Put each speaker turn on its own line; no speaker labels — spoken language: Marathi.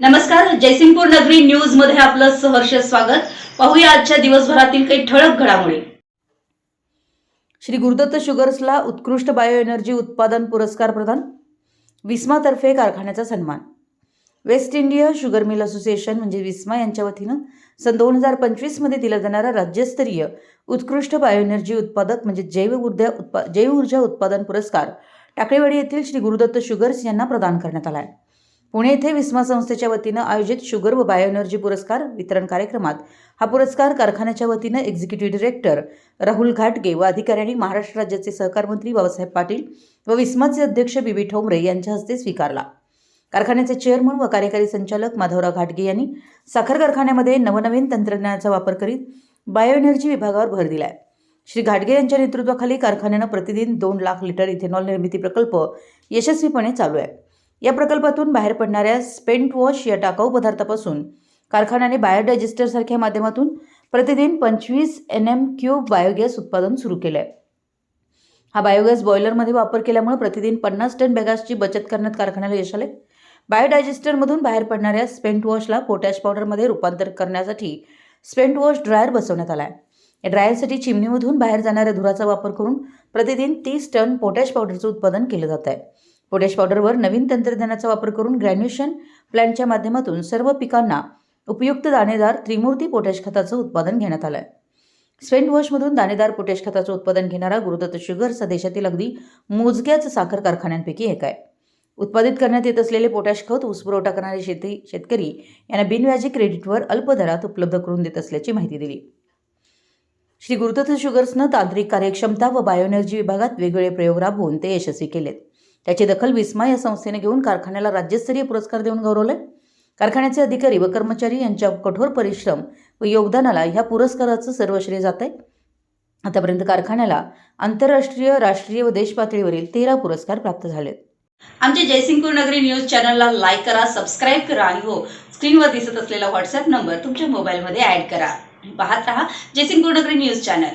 नमस्कार जयसिंगपूर नगरी न्यूजमध्ये आपलं सहर्ष स्वागत. पाहूया आजच्या दिवसभरातील काही ठळक घडामोडी. श्री गुरुदत्त शुगर्सला उत्कृष्ट बायो एनर्जी उत्पादन पुरस्कार प्रदान. विस्मातर्फे कारखान्याचा सन्मान. West India sugar mill association म्हणजे विस्मा यांच्या वतीनं सन दोन हजार पंचवीसमध्ये दिला जाणारा राज्यस्तरीय उत्कृष्ट बायो एनर्जी उत्पादक म्हणजे जैव ऊर्जा उत्पा जैव ऊर्जा उत्पादन पुरस्कार टाकळेवाडी येथील श्री गुरुदत्त शुगर्स यांना प्रदान करण्यात आला आहे. पुणे येथे विस्मा संस्थेच्या वतीनं आयोजित शुगर व बायोएनर्जी पुरस्कार वितरण कार्यक्रमात. हा पुरस्कार कारखान्याच्या वतीनं एक्झिक्युटिव्ह डिरेक्टर राहुल घाटगे व अधिकाऱ्यांनी महाराष्ट्र राज्याचे सहकार मंत्री बाबासाहेब पाटील व विस्माचे अध्यक्ष बीबी ठोंबरे यांच्या हस्ते स्वीकारला. कारखान्याचे चेअरमन व कार्यकारी संचालक माधवराव घाटगे यांनी साखर कारखान्यामध्ये नवनवीन तंत्रज्ञानाचा वापर करीत बायो एनर्जी विभागावर भर दिला आहे श्री घाटगे यांच्या नेतृत्वाखाली कारखान्यानं प्रतिदिन दोन लाख लिटर इथेनॉल निर्मिती प्रकल्प यशस्वीपणे चालू आहे. या प्रकल्पातून बाहेर पडणाऱ्या स्पेंट वॉश या टाकाऊ पदार्थापासून कारखान्याने बायोडायजेस्टरसारख्या माध्यमातून प्रतिदिन पंचवीस एन एम क्यूब बायोगॅस उत्पादन सुरू केलं आहे हा बायोगॅस बॉयलरमध्ये वापर केल्यामुळे प्रतिदिन पन्नास टन बॅगासची बचत करण्यात कारखान्याला यश आले बायोडायजेस्टरमधून बाहेर पडणाऱ्या स्पेंट वॉशला पोटॅश पावडरमध्ये रूपांतर करण्यासाठी स्पेंट वॉश ड्रायर बसवण्यात आला आहे या ड्रायरसाठी चिमणीमधून बाहेर जाणाऱ्या धुराचा वापर करून प्रतिदिन तीस टन पोटॅश पावडरचं उत्पादन केलं जात आहे पोटॅश पावडरवर नवीन तंत्रज्ञानाचा वापर करून ग्रॅन्युएशन प्लॅनच्या माध्यमातून सर्व पिकांना उपयुक्त दाणेदार त्रिमूर्ती पोटॅश खताचं उत्पादन घेण्यात आलं आहे स्पेंट वॉशमधून दाणेदार पोटॅश खताचं उत्पादन घेणारा गुरुदत्त शुगर्स हा देशातील अगदी मोजक्याच साखर कारखान्यांपैकी एक आहे. उत्पादित करण्यात येत असलेले पोटॅश खत ऊस पुरवठा करणारे शेती शेतकरी यांना बिनव्याजी क्रेडिटवर अल्प दरात उपलब्ध करून देत असल्याची माहिती दिली. श्री गुरुदत्त शुगर्सनं तांत्रिक कार्यक्षमता व बायोएनर्जी विभागात वेगवेगळे प्रयोग राबवून ते यशस्वी केलेत. त्याची दखल विस्मा या संस्थेने घेऊन कारखान्याला राज्यस्तरीय पुरस्कार देऊन गौरवले कारखान्याचे अधिकारी व कर्मचारी यांच्या कठोर परिश्रम व योगदानाला ह्या पुरस्काराचं सर्व श्रेय जात आहे आतापर्यंत कारखान्याला आंतरराष्ट्रीय राष्ट्रीय व देशपातळीवरील तेरा पुरस्कार प्राप्त झालेत. आमच्या जयसिंगपूर नगरी न्यूज चॅनलला लाईक करा सबस्क्राईब करा आणि हो स्क्रीनवर दिसत असलेला व्हॉट्सअप नंबर तुमच्या मोबाईलमध्ये ऍड करा. पाहत रहा जयसिंगपूर नगरी न्यूज चॅनल.